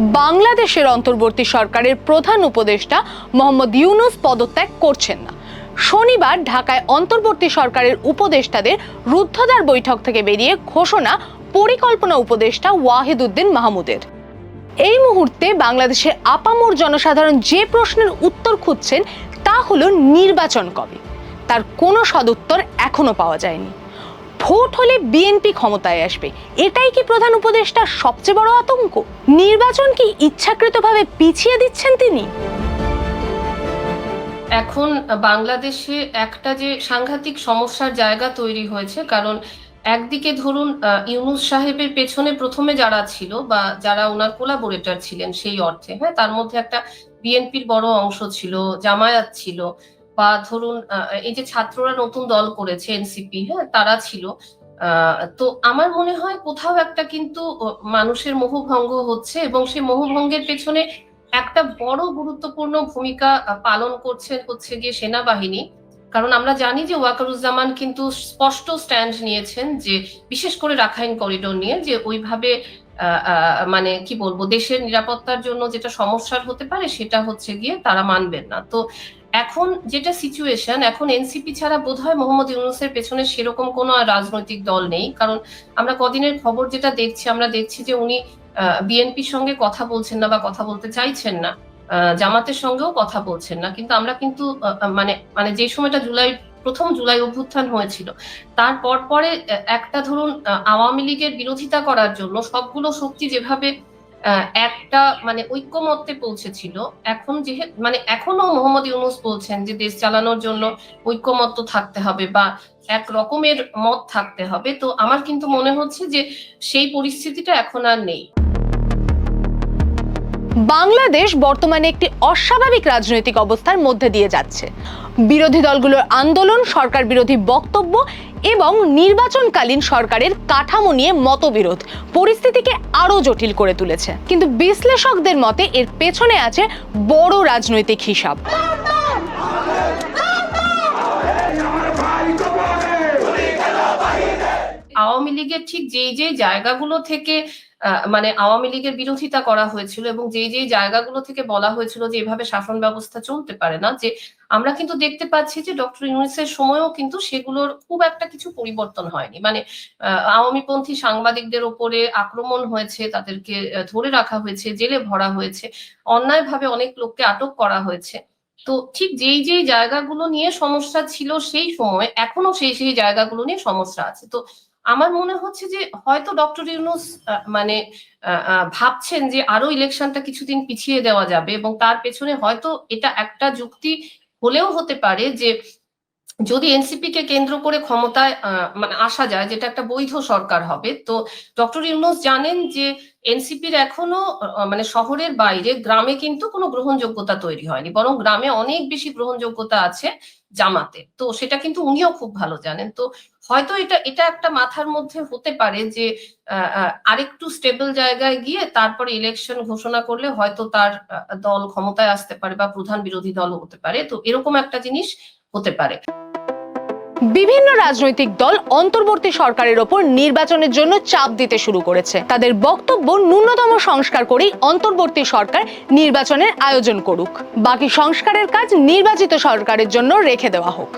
বাংলাদেশের অন্তর্বর্তী সরকারের প্রধান উপদেষ্টা মোহাম্মদ ইউনুস পদত্যাগ করছেন না। শনিবার ঢাকায় অন্তর্বর্তী সরকারের উপদেষ্টাদের রুদ্ধদ্বার বৈঠক থেকে বেরিয়ে ঘোষণা পরিকল্পনা উপদেষ্টা ওয়াহিদ উদ্দিন মাহমুদের। এই মুহূর্তে বাংলাদেশের আপামর জনসাধারণ যে প্রশ্নের উত্তর খুঁজছেন তা হলো নির্বাচন কবে? তার কোনো সদুত্তর এখনও পাওয়া যায়নি। ভোট হলে বিএনপি ক্ষমতায় আসবে। এটাই কি প্রধান উপদেষ্টার সবচেয়ে বড় আতঙ্ক? নির্বাচন কি ইচ্ছাকৃতভাবে পিছিয়ে দিচ্ছেন তিনি? এখন বাংলাদেশে একটা যে সাংঘাতিক সমস্যার জায়গা তৈরি হয়েছে, কারণ একদিকে ধরুন ইউনুস সাহেবের পেছনে প্রথমে যারা ছিল বা যারা ওনার কোলাবোরেটর ছিলেন সেই অর্থে হ্যাঁ তার মধ্যে একটা বিএনপির বড় অংশ ছিল, জামায়াত ছিল। বা ধরুন এই যে ছাত্ররা নতুন দল করেছে, এনসিপি হ্যাঁ তারা ছিল। তো আমার মনে হয় কোথাও একটা কিন্তু মানুষের মোহভঙ্গ হচ্ছে এবং সেই মোহভঙ্গের পেছনে একটা বড় গুরুত্বপূর্ণ ভূমিকা পালন করছে, হচ্ছে গিয়ে সেনাবাহিনী। কারণ আমরা জানি যে ওয়াকারুজ্জামান কিন্তু স্পষ্ট স্ট্যান্ড নিয়েছেন যে, বিশেষ করে রাখাইন করিডোর নিয়ে, যে ওইভাবে মানে কি বলব, দেশের নিরাপত্তার জন্য যেটা সমস্যার হতে পারে সেটা হচ্ছে গিয়ে তারা মানবেন না। তো এখন যেটা সিচুয়েশন এখন এনসিপি ছাড়া বোধহয় মোহাম্মদ ইউনুসের পেছনে সেরকম কোনো রাজনৈতিক দল নেই। কারণ আমরা কদিনের খবর যেটা দেখছি, আমরা দেখছি যে উনি বিএনপির সঙ্গে কথা বলছেন না বা কথা বলতে চাইছেন না। জামাতের সঙ্গেও কথা বলছেন না। কিন্তু আমরা কিন্তু মানে মানে যে সময়টা জুলাই, প্রথম জুলাই অভ্যুত্থান হয়েছিল তারপর পরে একটা ধরুন আওয়ামী লীগের বিরোধিতা করার জন্য সবগুলো শক্তি যেভাবে একটা মানে ঐক্যমত্যে পৌঁছেছিল। এখন যেহেতু মানে এখনও মোহাম্মদ ইউনুস বলছেন যে দেশ চালানোর জন্য ঐক্যমত্য থাকতে হবে বা এক রকমের মত থাকতে হবে। তো আমার কিন্তু মনে হচ্ছে যে সেই পরিস্থিতিটা এখন আর নেই। বাংলাদেশ বর্তমানে একটি অস্বাভাবিক রাজনৈতিক অবস্থার মধ্যে দিয়ে যাচ্ছে। বিরোধী দলগুলোর আন্দোলন সরকার বিরোধী বক্তব্য এবং নির্বাচনকালীন সরকারের কাঠামো নিয়ে মতবিরোধ। পরিস্থিতিকে আরও জটিল করে তুলেছে। কিন্তু বিশ্লেষকদের মতে এর পেছনে আছে বড় রাজনৈতিক হিসাব। আওয়ামী লীগের ঠিক যেই যেই জায়গাগুলো থেকে মানে আওয়ামী লীগের বিরোধিতা করা হয়েছিল এবং যেই যেই জায়গাগুলো থেকে বলা হয়েছিল যে এভাবে শাসন ব্যবস্থা চলতে পারে না, যে আমরা কিন্তু দেখতে পাচ্ছি যে ডক্টর ইউনুসের সময়ও কিন্তু সেগুলোর খুব একটা কিছু পরিবর্তন হয়নি। মানে আওয়ামীপন্থী সাংবাদিকদের ওপরে আক্রমণ হয়েছে, তাদেরকে ধরে রাখা হয়েছে, জেলে ভরা হয়েছে, অন্যায়ভাবে অনেক লোককে আটক করা হয়েছে। তো ঠিক যেই যেই জায়গাগুলো নিয়ে সমস্যা ছিল সেই সময়, এখনও সেই সেই জায়গাগুলো নিয়ে সমস্যা আছে। তো আমার মনে হচ্ছে যে হয়তো ডক্টর ইউনুস মানে ভাবছেন যে আরও ইলেকশনটা কিছুদিন পিছিয়ে দেওয়া যাবে এবং তার পেছনে হয়তো এটা একটা যুক্তি হলেও হতে পারে যে যদি এনসিপি কে কেন্দ্র করে ক্ষমতায় মানে আসা যায়, যেটা একটা বৈধ সরকার হবে, তো ডক্টর ইউনুস জানেন যে এনসিপির এখনও মানে শহরের বাইরে গ্রামে কিন্তু কোনো গ্রহণযোগ্যতা তৈরি হয়নি, বরং গ্রামে অনেক বেশি গ্রহণযোগ্যতা আছে জামাতে। তো সেটা কিন্তু উনিও খুব ভালো জানেন। তো হয়তো এটা এটা একটা মাথার মধ্যে হতে পারে যে আরেকটু স্টেবল জায়গায় গিয়ে তারপরে ইলেকশন ঘোষণা করলে হয়তো তার দল ক্ষমতায় আসতে পারে বা প্রধান বিরোধী দল হতে পারে। তো এরকম একটা জিনিস হতে পারে। বিভিন্ন রাজনৈতিক দল অন্তর্বর্তী সরকারের ওপর নির্বাচনের জন্য চাপ দিতে শুরু করেছে। তাদের বক্তব্য ন্যূনতম সংস্কার করেই অন্তর্বর্তী সরকার নির্বাচনের আয়োজন করুক। বাকি সংস্কারের কাজ নির্বাচিত সরকারের জন্য রেখে দেওয়া হোক।